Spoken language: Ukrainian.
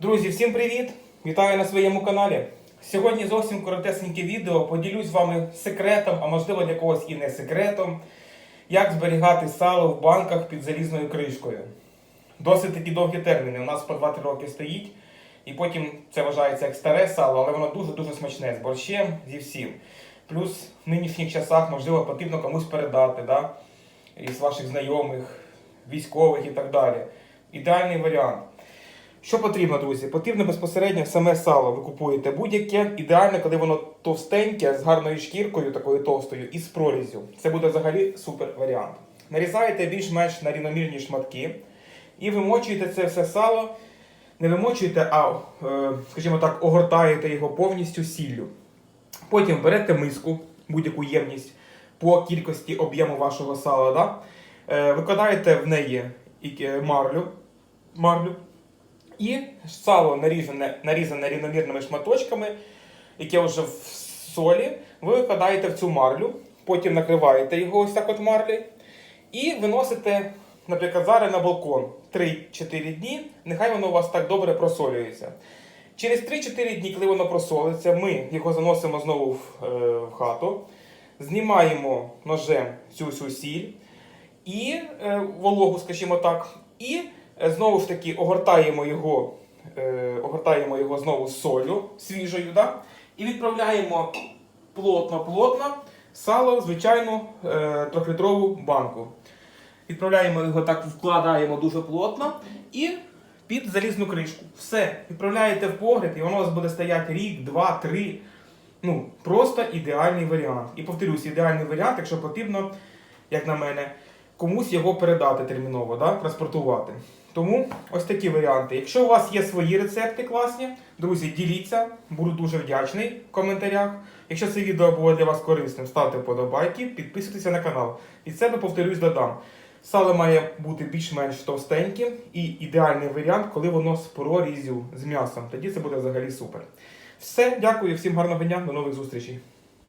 Друзі, всім привіт! Вітаю на своєму каналі. Сьогодні зовсім коротесеньке відео. Поділюсь з вами секретом, а можливо для когось і не секретом, як зберігати сало в банках під залізною кришкою. Досить такі довгі терміни. У нас по 2-3 роки стоїть, і потім це вважається як старе сало, але воно дуже-дуже смачне з борщем, зі всім. Плюс в нинішніх часах, можливо, потрібно комусь передати, да? із ваших знайомих, військових і так далі. Ідеальний варіант. Що потрібно, друзі? Потрібно безпосередньо саме сало. Ви купуєте будь-яке. Ідеально, коли воно товстеньке, з гарною шкіркою, такою товстою, і з прорізю. Це буде взагалі супер варіант. Нарізаєте більш-менш на рівномірні шматки і вимочуєте це все сало. Не вимочуєте, а, е, скажімо так, огортаєте його повністю сіллю. Потім берете миску, будь-яку ємність по кількості об'єму вашого сала. Да? Е, викладаєте в неї е, марлю, марлю і сало нарізане, нарізане рівномірними шматочками, яке вже в солі, ви викладаєте в цю марлю, потім накриваєте його ось так от марлі, і виносите, наприклад, зараз на балкон 3-4 дні, нехай воно у вас так добре просолюється. Через 3-4 дні, коли воно просолиться, ми його заносимо знову в, е, в хату, знімаємо ножем цю всю сіль і е, вологу, скажімо так, і знову ж таки огортаємо його, е, огортаємо його знову солью свіжою, да? і відправляємо плотно-плотно сало в звичайну е, трьохлітрову банку. Відправляємо його так, вкладаємо дуже плотно і під залізну кришку. Все, відправляєте в погреб, і воно у вас буде стояти рік, два, три. Ну, просто ідеальний варіант. І повторюсь, ідеальний варіант, якщо потрібно, як на мене, комусь його передати терміново, да? транспортувати. Тому ось такі варіанти. Якщо у вас є свої рецепти класні, друзі, діліться, буду дуже вдячний в коментарях. Якщо це відео було для вас корисним, ставте вподобайки, підписуйтеся на канал. Від себе повторюсь, додам. Сало має бути більш-менш товстеньким і ідеальний варіант, коли воно з прорізю з м'ясом. Тоді це буде взагалі супер. Все, дякую, всім гарного дня, до нових зустрічей.